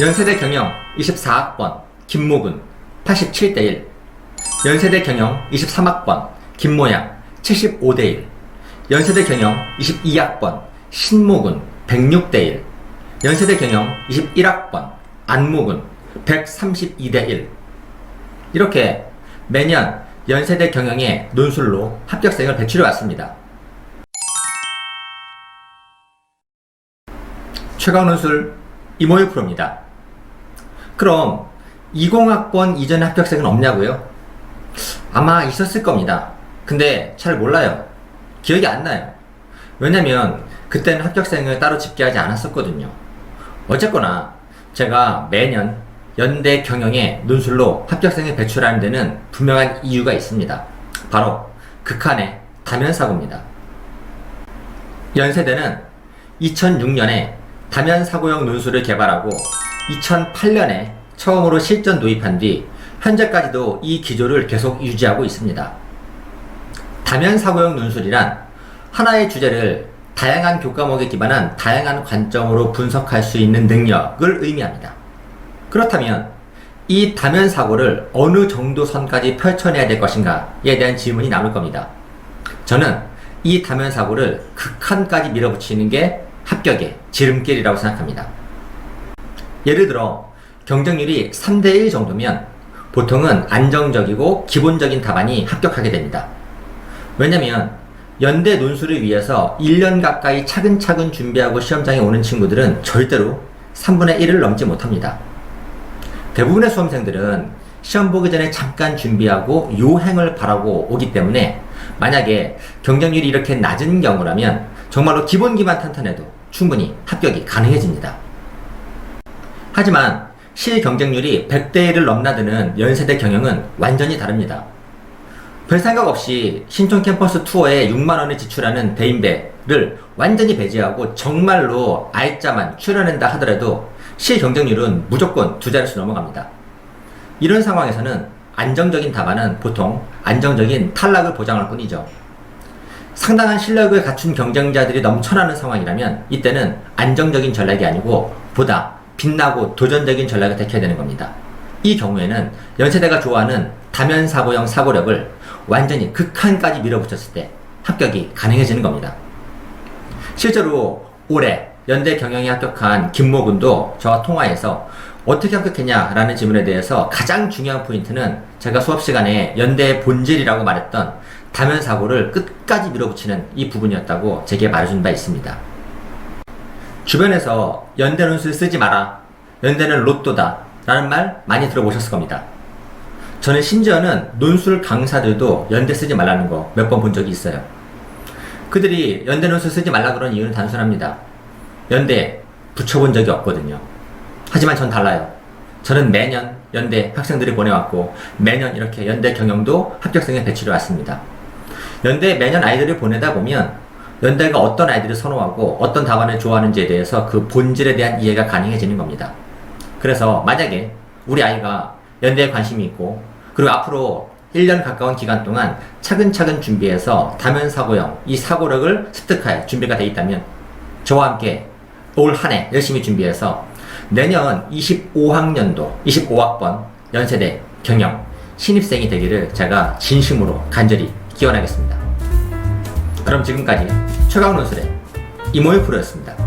연세대 경영 24학번 김모근 87대1 연세대 경영 23학번 김모양 75대1 연세대 경영 22학번 신모근 106대1 연세대 경영 21학번 안모근 132대1 이렇게 매년 연세대 경영의 논술로 합격생을 배출해 왔습니다. 최강 논술 이모유 프로입니다. 그럼 20학번 이전의 합격생은 없냐고요? 아마 있었을 겁니다. 근데 잘 몰라요. 기억이 안 나요. 왜냐면 그때는 합격생을 따로 집계하지 않았었거든요. 어쨌거나 제가 매년 연대 경영의 논술로 합격생을 배출하는 데는 분명한 이유가 있습니다. 바로 극한의 다면사고입니다. 연세대는 2006년에 다면 사고형 논술을 개발하고 2008년에 처음으로 실전 도입한 뒤 현재까지도 이 기조를 계속 유지하고 있습니다. 다면 사고형 논술이란 하나의 주제를 다양한 교과목에 기반한 다양한 관점으로 분석할 수 있는 능력을 의미합니다. 그렇다면 이 다면 사고를 어느 정도 선까지 펼쳐내야 될 것인가에 대한 질문이 남을 겁니다. 저는 이 다면 사고를 극한까지 밀어붙이는 게 합격의 지름길이라고 생각합니다. 예를 들어 경쟁률이 3대1 정도면 보통은 안정적이고 기본적인 답안이 합격하게 됩니다. 왜냐면 연대 논술을 위해서 1년 가까이 차근차근 준비하고 시험장에 오는 친구들은 절대로 3분의 1을 넘지 못합니다. 대부분의 수험생들은 시험 보기 전에 잠깐 준비하고 요행을 바라고 오기 때문에 만약에 경쟁률이 이렇게 낮은 경우라면 정말로 기본 기반 탄탄해도 충분히 합격이 가능해집니다. 하지만 실 경쟁률이 100대 1을 넘나드는 연세대 경영은 완전히 다릅니다. 별 생각 없이 신촌 캠퍼스 투어에 6만원을 지출하는 대인배를 완전히 배제하고 정말로 알짜만 출연한다 하더라도 실 경쟁률은 무조건 두 자릿수 넘어갑니다. 이런 상황에서는 안정적인 답안은 보통 안정적인 탈락을 보장할 뿐이죠. 상당한 실력을 갖춘 경쟁자들이 넘쳐나는 상황이라면 이때는 안정적인 전략이 아니고 보다 빛나고 도전적인 전략을 택해야 되는 겁니다. 이 경우에는 연세대가 좋아하는 다면 사고형 사고력을 완전히 극한까지 밀어붙였을 때 합격이 가능해지는 겁니다. 실제로 올해 연대 경영에 합격한 김모군도 저와 통화해서 어떻게 합격했냐라는 질문에 대해서 가장 중요한 포인트는 제가 수업 시간에 연대의 본질이라고 말했던 다면 사고를 끝까지 밀어붙이는 이 부분이었다고 제게 말해준 바 있습니다. 주변에서 연대 논술 쓰지 마라. 연대는 로또다. 라는 말 많이 들어보셨을 겁니다. 저는 심지어는 논술 강사들도 연대 쓰지 말라는 거 몇 번 본 적이 있어요. 그들이 연대 논술 쓰지 말라 그런 이유는 단순합니다. 연대 붙여본 적이 없거든요. 하지만 전 달라요. 저는 매년 연대 학생들이 보내왔고 매년 이렇게 연대 경영도 합격생에 배출해 왔습니다. 연대 매년 아이들을 보내다 보면 연대가 어떤 아이들을 선호하고 어떤 답안을 좋아하는지에 대해서 그 본질에 대한 이해가 가능해지는 겁니다. 그래서 만약에 우리 아이가 연대에 관심이 있고 그리고 앞으로 1년 가까운 기간 동안 차근차근 준비해서 다면 사고형 이 사고력을 습득할 준비가 돼 있다면 저와 함께 올 한 해 열심히 준비해서 내년 25학년도 25학번 연세대 경영 신입생이 되기를 제가 진심으로 간절히 기원하겠습니다. 그럼 지금까지 최강 논술의 이모유 프로였습니다.